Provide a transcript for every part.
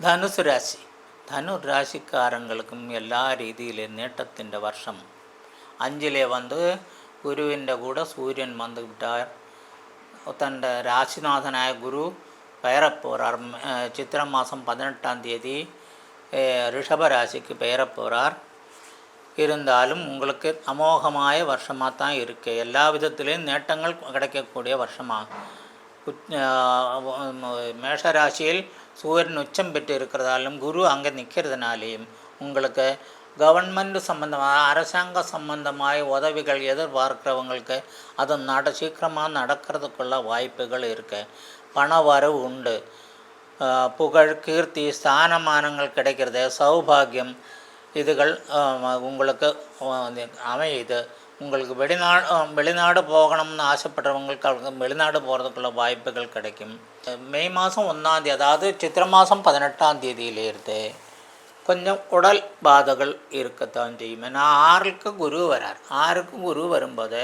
ധനുസ് രാശി ധനു രാശിക്കാരങ്ങൾക്കും എല്ലാ രീതിയിലും നേട്ടത്തിൻ്റെ വർഷം അഞ്ചിലെ വന്ന് ഗുരുവിൻ്റെ കൂടെ സൂര്യൻ വന്ന് വിട്ടാൽ തൻ്റെ രാശിനാഥനായ ഗുരു பெயரப்போகிறார் சித்திர மாதம் பதினெட்டாம் தேதி ரிஷபராசிக்கு பெயரப்போகிறார் இருந்தாலும் உங்களுக்கு அமோகமாய வருஷமாக தான் இருக்குது எல்லா விதத்திலையும் நேட்டங்கள் கிடைக்கக்கூடிய வருஷமாக மேஷராசியில் சூரியன் உச்சம் பெற்று இருக்கிறதாலும் குரு அங்கே நிற்கிறதுனாலையும் உங்களுக்கு கவர்மெண்ட் சம்பந்தமாக அரசாங்க சம்பந்தമായ உதவிகள் எதிர்பார்க்கிறவங்களுக்கு அது நட சீக்கிரமாக நடக்கிறதுக்குள்ள வாய்ப்புகள் இருக்கு. பண வரவு உண்டு. புகழ் கீர்த்தி ஸ்தானமானங்கள் கிடைக்கிறது சௌபாகியம் இதுகள் உங்களுக்கு அமையுது. உங்களுக்கு வெளிநாடு வெளிநாடு போகணும்னு ஆசைப்படுறவங்களுக்கு வெளிநாடு போகிறதுக்குள்ள வாய்ப்புகள் கிடைக்கும் மே மாதம் ஒன்றாந்தேதி அதாவது சித்திரை மாதம் பதினெட்டாம் தேதியிலிருந்து கொஞ்சம் உடல் பாதைகள் இருக்கத்தான் செய்யும் ஏன்னா ஆறுக்கு குரு வரார் ஆறுக்கு குரு வரும்போது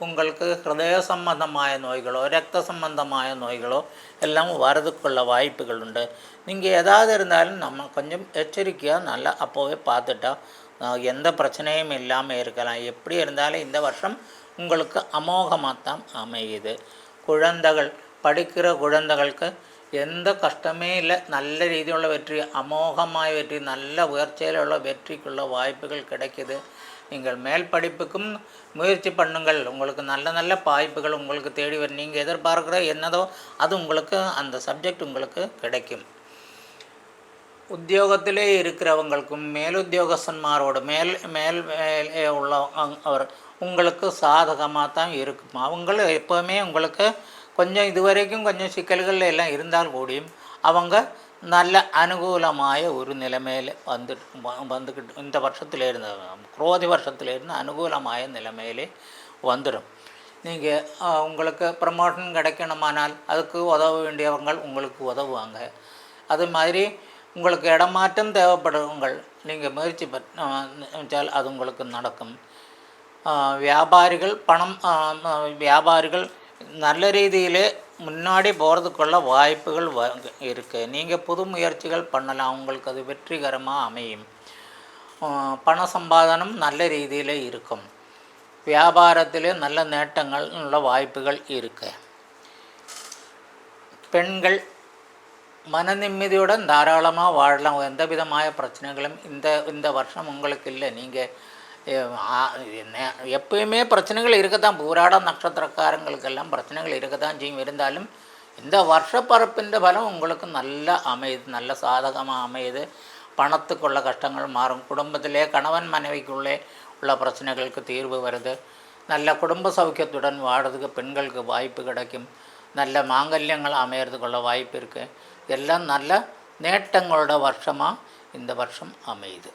உங்களுக்கு ஹிருதய சம்பந்தമായ நோய்களோ രക്ത சம்பந்தമായ நோய்களோ എല്ലാം வரதுக்குள்ள வாய்ப்புகள் உண்டு நீங்கள் ஏதாவது இருந்தாலும் நம்ம கொஞ்சம் எச்சரிக்கையாக நல்லா அப்போவே பார்த்துட்டா எந்த பிரச்சனையும் இல்லாமல் இருக்கலாம். எப்படி இருந்தாலும் இந்த வருஷம் உங்களுக்கு அமோகமாக தான் அமையுது. குழந்தைகள் படிக்கிற குழந்தைகளுக்கு எந்த கஷ்டமே இல்லை. நல்ல രീതിയിലുള്ള வெற்றி அமோகമായ வெற்றி நல்ல உயர்ச்சியிலுள்ள வெற்றிக்குள்ள வாய்ப்புகள் கிடைக்குது. நீங்கள் மேல் படிப்புக்கும் முயற்சி பண்ணுங்கள். உங்களுக்கு நல்ல நல்ல வாய்ப்புகள் உங்களுக்கு தேடி வரும். நீங்கள் எதிர்பார்க்குற என்னதோ அது உங்களுக்கு அந்த சப்ஜெக்ட் உங்களுக்கு கிடைக்கும். உத்தியோகத்திலே இருக்கிறவங்களுக்கும் மேலுத்தியோகஸ்தன்மாரோட மேல் மேல் உள்ள அவர் உங்களுக்கு சாதகமாக தான் இருக்கும். அவங்கள எப்போவுமே உங்களுக்கு கொஞ்சம் இதுவரைக்கும் கொஞ்சம் சிக்கல்கள் எல்லாம் இருந்தால் கூடியும் அவங்க நல்ல அனுகூலമായ ஒரு நிலைமையில் வந்துட்டு வந்துக்கிட்டு இந்த வருஷத்துலேருந்து குரோதி வருஷத்துலேருந்து அனுகூலമായ நிலைமையிலே வந்துடும் நீங்கள் உங்களுக்கு ப்ரமோஷன் கிடைக்கணுமானால் அதுக்கு உதவ வேண்டியவங்க உங்களுக்கு உதவுவாங்க. அது மாதிரி உங்களுக்கு இடமாற்றம் தேவைப்படுவங்கள் நீங்கள் முயற்சி பண்ணால் அது உங்களுக்கு நடக்கும். வியாபாரிகள் பணம் வியாபாரிகள் நல்ல ரீதியில் முன்னாடி போகிறதுக்குள்ள வாய்ப்புகள் வ இருக்குது நீங்கள் புது முயற்சிகள் பண்ணலாம். உங்களுக்கு அது வெற்றிகரமாக அமையும். பண சம்பாதனம் நல்ல ரீதியில் இருக்கும். வியாபாரத்தில் நல்ல நேட்டங்கள் உள்ள வாய்ப்புகள் இருக்கு. பெண்கள் மனநிம்மதியுடன் தாராளமாக வாழலாம். எந்த விதமான பிரச்சனைகளும் இந்த இந்த வருஷம் உங்களுக்கு இல்லை. நீங்கள் எப்பயுமே பிரச்சனைகள் இருக்க தான் பூராட நட்சத்திரக்காரங்களுக்கெல்லாம் பிரச்சனைகள் இருக்க தான் செய்யும். இருந்தாலும் இந்த வருஷப்பரப்பின் பலம் உங்களுக்கு நல்ல அமையுது நல்ல சாதகமாக அமையுது பணத்துக்குள்ள கஷ்டங்கள் மாறும். குடும்பத்திலே கணவன் மனைவிக்குள்ளே உள்ள பிரச்சனைகளுக்கு தீர்வு வருது. நல்ல குடும்ப சௌக்கியத்துடன் வாடுறதுக்கு பெண்களுக்கு வாய்ப்பு கிடைக்கும். நல்ல மாங்கல்யங்கள் அமையறதுக்குள்ள வாய்ப்பு இருக்குது எல்லாம் நல்ல நேட்டங்களோட வருஷமாக இந்த வருஷம் அமையுது